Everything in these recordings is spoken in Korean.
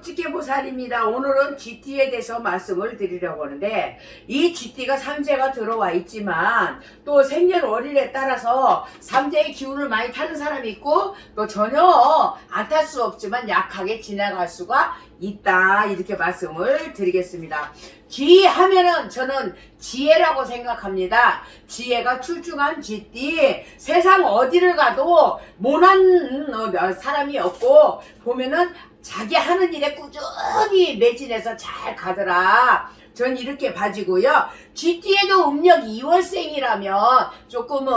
쪽집게 보살입니다. 오늘은 GT에 대해서 말씀을 드리려고 하는데 이 GT가 삼재가 들어와 있지만 또 생년월일에 따라서 삼재의 기운을 많이 타는 사람이 있고 또 전혀 안 탈 수 없지만 약하게 지나갈 수가 있다 이렇게 말씀을 드리겠습니다. 지 하면은 저는 지혜라고 생각합니다. 지혜가 출중한 쥐띠 세상 어디를 가도 모난 어, 사람이 없고 보면은 자기 하는 일에 꾸준히 매진해서 잘 가더라. 전 이렇게 봐지고요. 쥐띠에도 음력 2월생이라면 조금은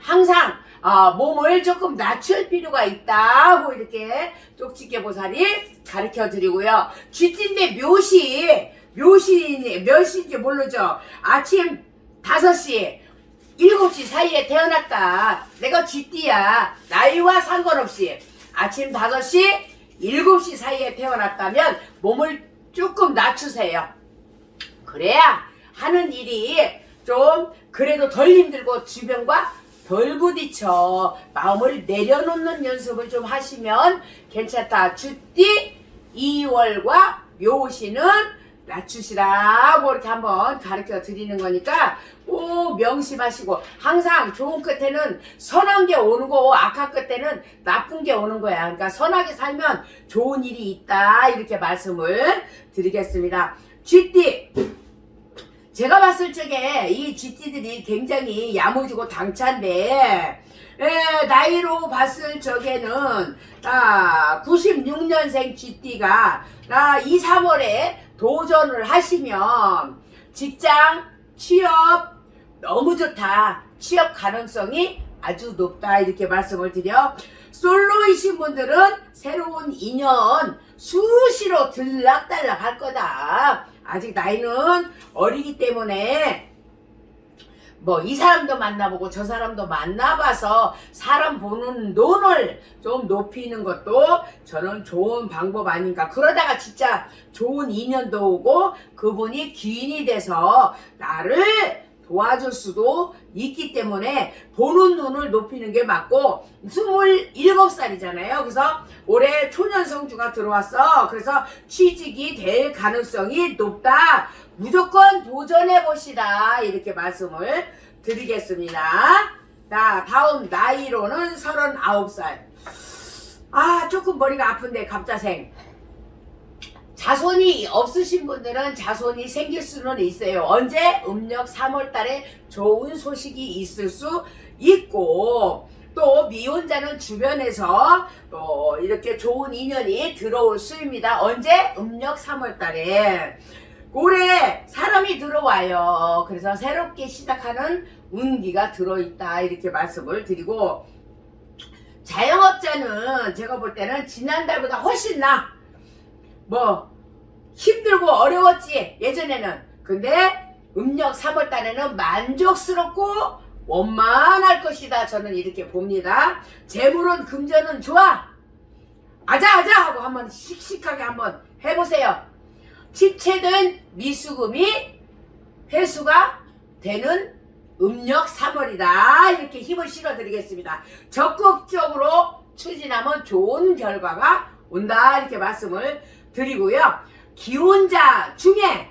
항상 아, 몸을 조금 낮출 필요가 있다고 이렇게 쪽집게 보살이 가르쳐 드리고요. 쥐띠인데 묘시, 묘시, 몇 시인지 모르죠. 아침 5시, 7시 사이에 태어났다. 내가 쥐띠야. 나이와 상관없이 아침 5시, 7시 사이에 태어났다면 몸을 조금 낮추세요. 그래야 하는 일이 좀 그래도 덜 힘들고 주변과 덜 부딪혀 마음을 내려놓는 연습을 좀 하시면 괜찮다. 주띠 2월과 묘시는 낮추시라고 이렇게 한번 가르쳐 드리는 거니까 꼭 명심하시고 항상 좋은 끝에는 선한 게 오는 거고 악한 끝에는 나쁜 게 오는 거야. 그러니까 선하게 살면 좋은 일이 있다 이렇게 말씀을 드리겠습니다. 쥐띠 제가 봤을 적에 이 쥐띠들이 굉장히 야무지고 당찬데 에, 나이로 봤을 적에는 아, 96년생 쥐띠가 아, 2, 3월에 도전을 하시면 직장, 취업 너무 좋다. 취업 가능성이 아주 높다. 이렇게 말씀을 드려. 솔로이신 분들은 새로운 인연 수시로 들락달락 할 거다. 아직 나이는 어리기 때문에 뭐 이 사람도 만나보고 저 사람도 만나봐서 사람 보는 눈을 좀 높이는 것도 저는 좋은 방법 아닌가. 그러다가 진짜 좋은 인연도 오고 그분이 귀인이 돼서 나를 도와줄 수도 있기 때문에 보는 눈을 높이는 게 맞고 27살이잖아요. 그래서 올해 초년 성주가 들어왔어. 그래서 취직이 될 가능성이 높다. 무조건 도전해 보시라. 이렇게 말씀을 드리겠습니다. 자, 다음 나이로는 39살. 아, 조금 머리가 아픈데 갑자생. 자손이 없으신 분들은 자손이 생길 수는 있어요. 언제? 음력 3월 달에 좋은 소식이 있을 수 있고, 또 미혼자는 주변에서 또 이렇게 좋은 인연이 들어올 수입니다. 언제? 음력 3월 달에. 올해 사람이 들어와요. 그래서 새롭게 시작하는 운기가 들어있다. 이렇게 말씀을 드리고, 자영업자는 제가 볼 때는 지난달보다 훨씬 나. 뭐 힘들고 어려웠지 예전에는. 근데 음력 3월 달에는 만족스럽고 원만할 것이다 저는 이렇게 봅니다. 재물은 금전은 좋아. 아자아자 하고 한번 씩씩하게 한번 해보세요. 지체된 미수금이 회수가 되는 음력 3월이다. 이렇게 힘을 실어 드리겠습니다. 적극적으로 추진하면 좋은 결과가 온다. 이렇게 말씀을 드리고요. 기혼자 중에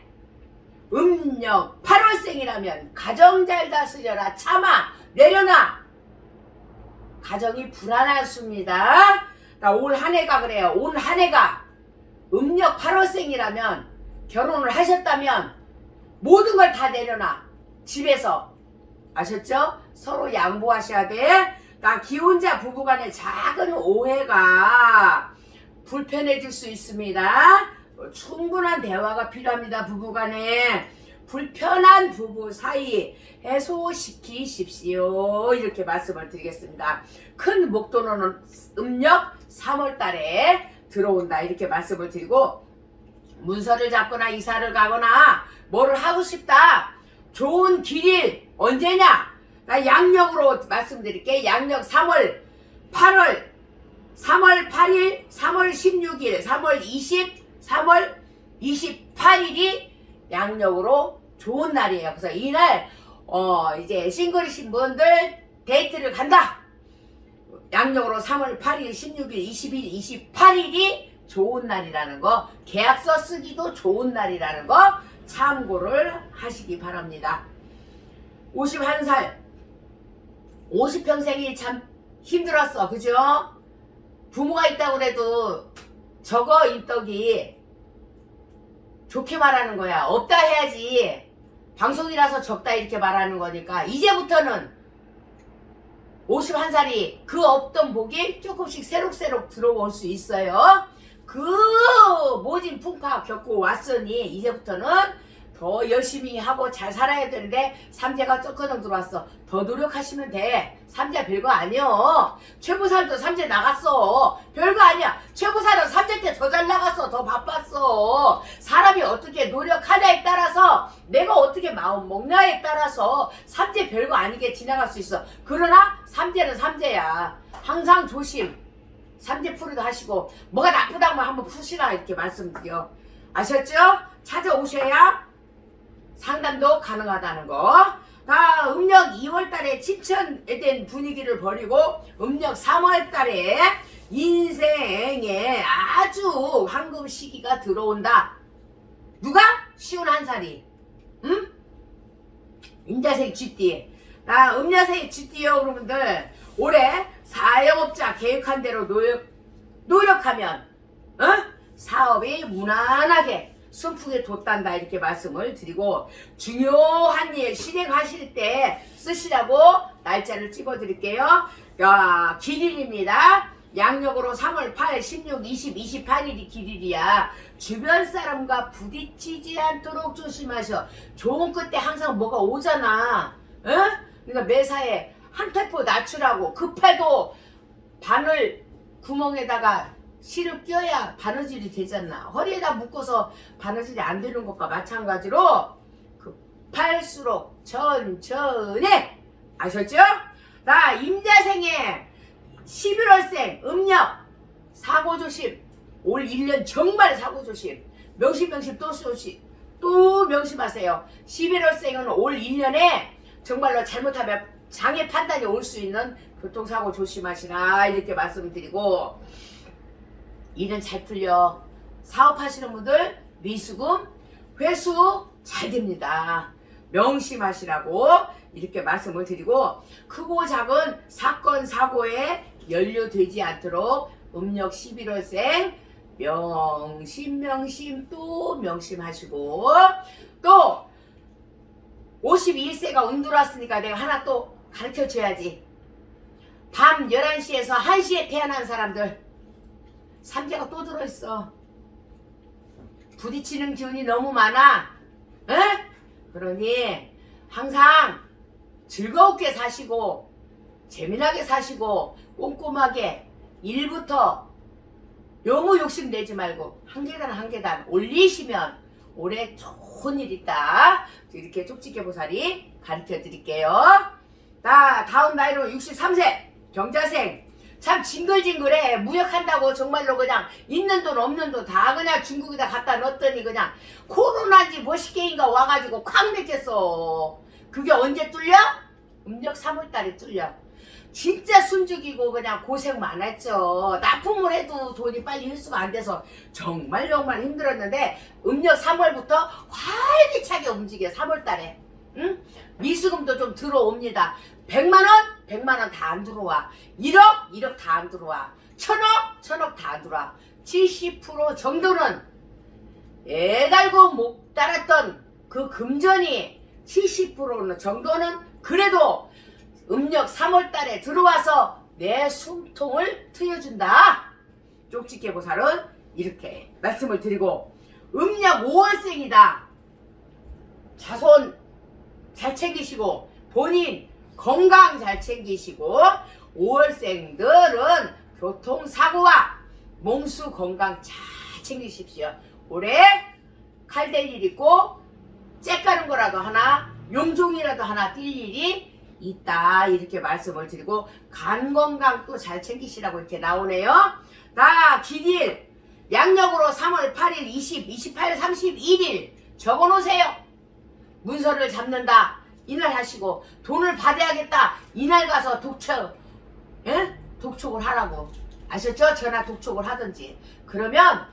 음력 8월생이라면 가정 잘 다스려라 참아 내려놔 가정이 불안할 수입니다. 올 한 해가 그래요. 올 한 해가 음력 8월생이라면 결혼을 하셨다면 모든 걸 다 내려놔 집에서 아셨죠? 서로 양보하셔야 돼. 나 기혼자 부부간의 작은 오해가 불편해질 수 있습니다. 충분한 대화가 필요합니다. 부부간에 불편한 부부 사이 해소시키십시오. 이렇게 말씀을 드리겠습니다. 큰 목돈은 음력 3월 달에 들어온다. 이렇게 말씀을 드리고 문서를 잡거나 이사를 가거나 뭐를 하고 싶다. 좋은 길일 언제냐? 나 양력으로 말씀드릴게. 양력 3월, 8월, 3월 8일, 3월 16일, 3월 20, 3월 28일이 양력으로 좋은 날이에요. 그래서 이날 어 이제 싱글이신 분들 데이트를 간다. 양력으로 3월 8일, 16일, 20일, 28일이 좋은 날이라는 거, 계약서 쓰기도 좋은 날이라는 거 참고를 하시기 바랍니다. 51살, 50평생이 참 힘들었어. 그죠? 부모가 있다고 그래도 저거 입덕이 좋게 말하는 거야. 없다 해야지. 방송이라서 적다 이렇게 말하는 거니까 이제부터는 51살이 그 없던 복이 조금씩 새록새록 들어올 수 있어요. 그 모진 풍파 겪고 왔으니 이제부터는 더 열심히 하고 잘 살아야 되는데 삼재가 조금 들어왔어. 더 노력하시면 돼. 삼재 별거 아니여. 최부살도 삼재 나갔어. 별거 아니야. 최부살은 삼재 때 더 잘 나갔어. 더 바빴어. 사람이 어떻게 노력하냐에 따라서 내가 어떻게 마음 먹냐에 따라서 삼재 별거 아니게 지나갈 수 있어. 그러나 삼재는 삼재야. 항상 조심. 삼재 풀이도 하시고 뭐가 나쁘다면 한번 푸시라 이렇게 말씀드려. 아셨죠? 찾아오셔야 상담도 가능하다는 거. 다 음력 2월달에 친천에 대한 분위기를 버리고 음력 3월달에 인생에 아주 황금 시기가 들어온다. 누가? 쉬운 한 살이. 응? 임자생 쥐띠. 나 음자생 쥐띠요 여러분들 올해 사영업자 계획한 대로 노력 노력하면 어? 사업이 무난하게 순풍에 돋단다 이렇게 말씀을 드리고 중요한 일 실행하실 때 쓰시라고 날짜를 찍어 드릴게요. 야, 길일입니다. 양력으로 3월 8, 16, 20, 28일이 길일이야. 주변 사람과 부딪히지 않도록 조심하셔. 좋은 끝에 항상 뭐가 오잖아. 응? 그러니까 매사에 한 템포 낮추라고 급해도 바늘 구멍에다가 실을 껴야 바느질이 되잖아. 허리에다 묶어서 바느질이 안 되는 것과 마찬가지로 급할수록 천천히. 아셨죠? 나 임자생에 11월생 음력 사고 조심. 올 1년 정말 사고 조심. 명심 명심 또 조심 또 명심하세요. 11월생은 올 1년에 정말로 잘못하면 장애 판단이 올 수 있는 교통사고 조심하시라 이렇게 말씀드리고 일은 잘 풀려. 사업하시는 분들 미수금 회수 잘 됩니다. 명심하시라고 이렇게 말씀을 드리고 크고 작은 사건 사고에 연루되지 않도록 음력 11월생 명심 명심 또 명심하시고 또 52세가 운 들어왔으니까 내가 하나 또 가르쳐 줘야지. 밤 11시에서 1시에 태어난 사람들 삼재가 또 들어있어 부딪히는 기운이 너무 많아 에? 그러니 항상 즐겁게 사시고 재미나게 사시고 꼼꼼하게 일부터 너무 욕심 내지 말고 한 계단 한 계단 올리시면 올해 좋은 일 있다. 이렇게 쪽지게 보살이 가르쳐 드릴게요. 자, 다음 나이로 63세 경자생. 참 징글징글해. 무역한다고 정말로 그냥 있는 돈 없는 돈 다 그냥 중국에다 갖다 넣었더니 그냥 코로나인지 뭐시게인가 와가지고 콱 맥혔어. 그게 언제 뚫려? 음력 3월달에 뚫려. 진짜 순죽이고 그냥 고생 많았죠. 납품을 해도 돈이 빨리 흡수가 안 돼서 정말 정말 힘들었는데 음력 3월부터 활기차게 움직여 3월달에. 응? 미수금도 좀 들어옵니다. 100만 원, 100만 원 다 안 들어와. 1억, 1억 다 안 들어와. 1000억, 1000억 다 안 들어와. 70% 정도는 애 달고 못 달았던 그 금전이 70% 정도는 그래도 음력 3월 달에 들어와서 내 숨통을 트여준다. 쪽집게 보살은 이렇게 말씀을 드리고 음력 5월생이다. 자손 잘 챙기시고 본인 건강 잘 챙기시고 5월생들은 교통사고와 몸수 건강 잘 챙기십시오. 올해 칼될 일 있고 째가는 거라도 하나 용종이라도 하나 뛸 일이 있다 이렇게 말씀을 드리고 간 건강도 잘 챙기시라고 이렇게 나오네요. 나 기일 양력으로 3월 8일, 20, 28, 31일 적어놓으세요. 문서를 잡는다 이날 하시고 돈을 받아야겠다 이날 가서 독촉 예? 독촉을 하라고 아셨죠? 전화 독촉을 하든지 그러면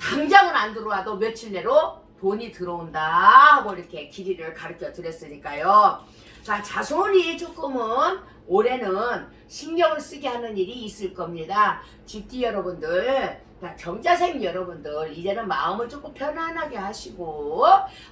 당장은 안 들어와도 며칠 내로 돈이 들어온다 하고 이렇게 길이를 가르쳐 드렸으니까요. 자, 자손이 조금은 올해는 신경을 쓰게 하는 일이 있을 겁니다. 쥐띠 여러분들, 자, 경자생 여러분들, 이제는 마음을 조금 편안하게 하시고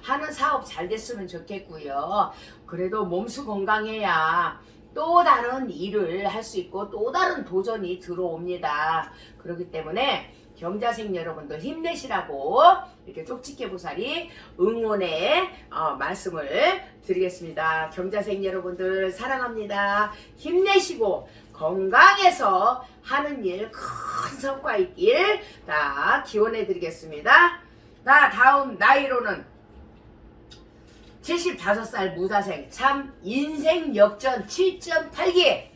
하는 사업 잘 됐으면 좋겠고요. 그래도 몸수 건강해야 또 다른 일을 할 수 있고 또 다른 도전이 들어옵니다. 그렇기 때문에 경자생 여러분들 힘내시라고 이렇게 쪽집게 보살이 응원의 어, 말씀을 드리겠습니다. 경자생 여러분들 사랑합니다. 힘내시고 건강해서 하는 일 큰 성과 있길 다 기원해 드리겠습니다. 자 다음 나이로는 75살 무다생 참 인생 역전 7.8기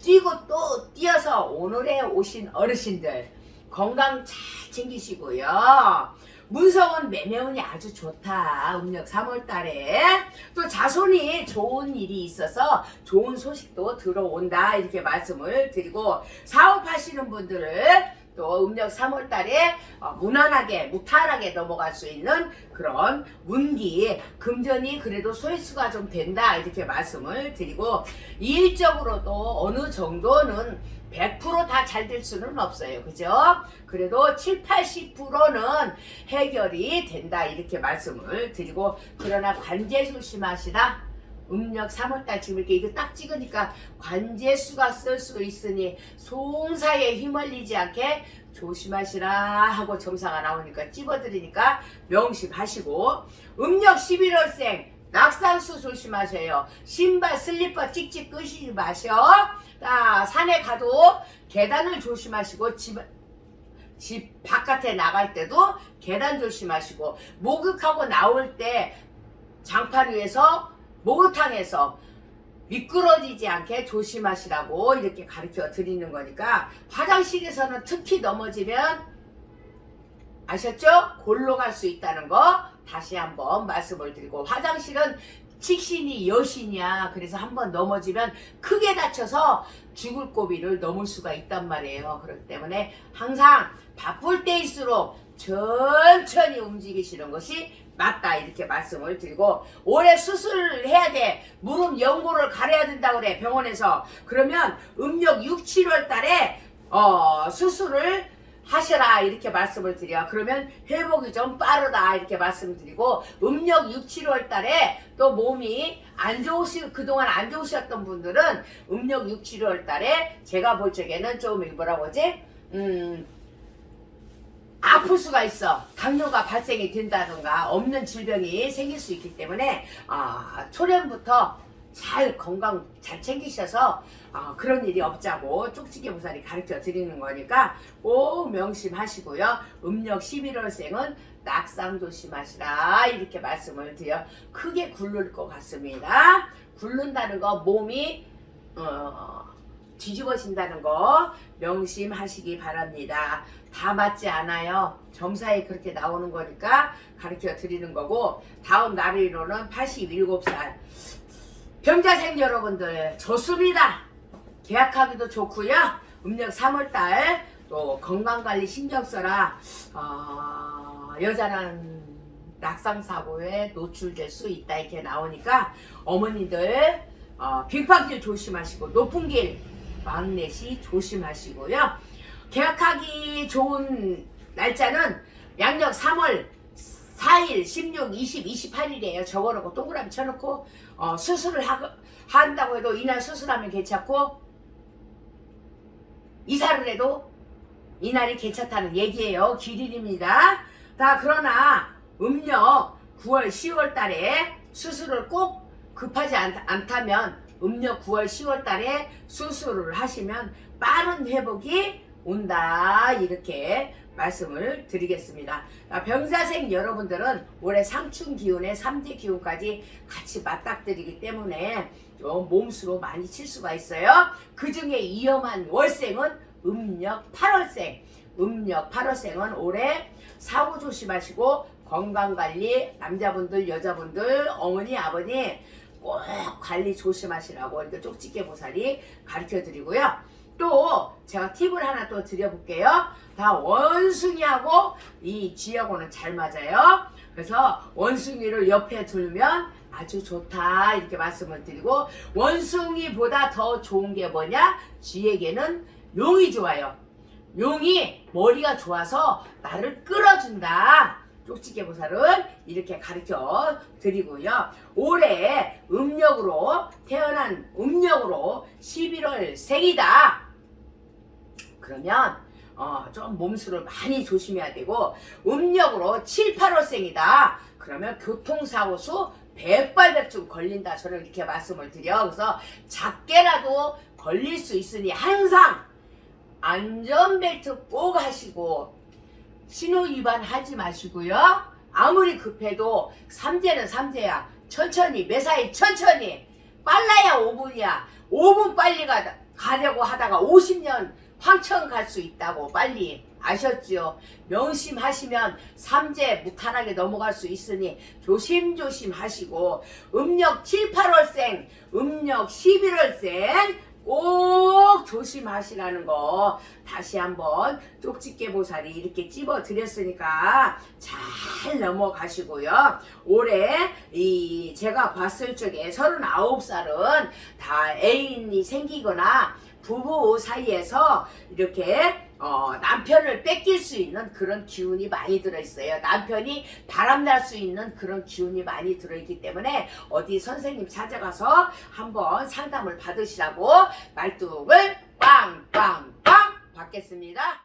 뛰고 또 뛰어서 오늘에 오신 어르신들 건강 잘 챙기시고요. 문성은 매매운이 아주 좋다. 음력 3월 달에 또 자손이 좋은 일이 있어서 좋은 소식도 들어온다. 이렇게 말씀을 드리고 사업하시는 분들은 또 음력 3월 달에 어, 무난하게 무탈하게 넘어갈 수 있는 그런 운기 금전이 그래도 소외수가 좀 된다 이렇게 말씀을 드리고 일적으로도 어느 정도는 100%다 잘 될 수는 없어요. 그죠? 그래도 7, 80%는 해결이 된다. 이렇게 말씀을 드리고 그러나 관제 조심하시라 음력 3월달 지금 이렇게 이거 딱 찍으니까 관제수가 쓸수 있으니 송사에 휘말리지 않게 조심하시라 하고 점사가 나오니까 찝어드리니까 명심하시고. 음력 11월생 낙상수 조심하셔요. 신발 슬리퍼 찍찍 끄시지 마셔 자 산에 가도 계단을 조심하시고 집, 집 바깥에 나갈 때도 계단 조심하시고 목욕하고 나올 때 장판 위에서 목욕탕에서 미끄러지지 않게 조심하시라고 이렇게 가르쳐 드리는 거니까 화장실에서는 특히 넘어지면 아셨죠? 골로 갈 수 있다는 거 다시 한번 말씀을 드리고 화장실은 칙신이 여신이야. 그래서 한번 넘어지면 크게 다쳐서 죽을 고비를 넘을 수가 있단 말이에요. 그렇기 때문에 항상 바쁠 때일수록 천천히 움직이시는 것이 맞다 이렇게 말씀을 드리고 올해 수술을 해야 돼 무릎 연고를 가려야 된다 그래 병원에서 그러면 음력 6, 7월 달에 어, 수술을 하셔라 이렇게 말씀을 드려 그러면 회복이 좀 빠르다 이렇게 말씀드리고 음력 6, 7월 달에 또 몸이 안 좋으시 그동안 안 좋으셨던 분들은 음력 6, 7월 달에 제가 볼 적에는 좀 뭐라고 하지 음 아플 수가 있어. 당뇨가 발생이 된다든가 없는 질병이 생길 수 있기 때문에 아, 초년부터 잘 건강 잘 챙기셔서 아, 그런 일이 없자고 쪽지게 보살이 가르쳐 드리는 거니까 꼭 명심하시고요. 음력 11월생은 낙상 조심하시라 이렇게 말씀을 드려 크게 굴릴 것 같습니다. 굴른다는 거 몸이 어, 뒤집어진다는 거 명심하시기 바랍니다. 다 맞지 않아요. 점사에 그렇게 나오는 거니까 가르쳐 드리는 거고 다음 나리로는 87살 병자생 여러분들 좋습니다. 계약하기도 좋고요. 음력 3월달 또 건강관리 신경 써라. 어, 여자는 낙상사고에 노출될 수 있다 이렇게 나오니까 어머니들 어, 빙판길 조심하시고 높은 길 막내시 조심하시고요. 계약하기 좋은 날짜는 양력 3월 4일, 16, 20, 28일이에요. 적어놓고 동그라미 쳐놓고 어, 수술을 하, 한다고 해도 이날 수술하면 괜찮고 이사를 해도 이날이 괜찮다는 얘기예요. 길일입니다. 다 그러나 음력 9월, 10월 달에 수술을 꼭 급하지 않, 않다면 음력 9월, 10월 달에 수술을 하시면 빠른 회복이 온다 이렇게 말씀을 드리겠습니다. 아, 병사생 여러분들은 올해 상충 기운에 3대 기운까지 같이 맞닥뜨리기 때문에 좀 몸수로 많이 칠 수가 있어요. 그 중에 위험한 월생은 음력 8월생. 음력 8월생은 올해 사고 조심하시고 건강관리 남자분들 여자분들 어머니 아버니 꼭 관리 조심하시라고 이렇게 쪽집게 보살이 가르쳐 드리고요. 또 제가 팁을 하나 또 드려볼게요. 다 원숭이하고 이 쥐하고는 잘 맞아요. 그래서 원숭이를 옆에 두면 아주 좋다 이렇게 말씀을 드리고 원숭이보다 더 좋은 게 뭐냐? 쥐에게는 용이 좋아요. 용이 머리가 좋아서 나를 끌어준다. 쪽지게 보살은 이렇게 가르쳐 드리고요. 올해 음력으로 태어난 음력으로 11월 생이다. 그러면 어, 좀 몸수를 많이 조심해야 되고 음력으로 7, 8월생이다. 그러면 교통사고 수 백발백중 걸린다. 저는 이렇게 말씀을 드려. 그래서 작게라도 걸릴 수 있으니 항상 안전벨트 꼭 하시고 신호 위반 하지 마시고요. 아무리 급해도 삼재는 삼재야. 천천히 매사에 천천히 빨라야 5분이야. 5분 빨리 가, 가려고 하다가 50년 황천 갈 수 있다고 빨리 아셨지요? 명심하시면 삼재 무탈하게 넘어갈 수 있으니 조심조심 하시고 음력 7, 8월생, 음력 11월생 꼭 조심하시라는 거 다시 한번 쪽집게 보살이 이렇게 찝어 드렸으니까 잘 넘어가시고요. 올해 이 제가 봤을 적에 39살은 다 애인이 생기거나 부부 사이에서 이렇게 어, 남편을 뺏길 수 있는 그런 기운이 많이 들어있어요. 남편이 바람날 수 있는 그런 기운이 많이 들어있기 때문에 어디 선생님 찾아가서 한번 상담을 받으시라고 말뚝을 빵빵빵 받겠습니다.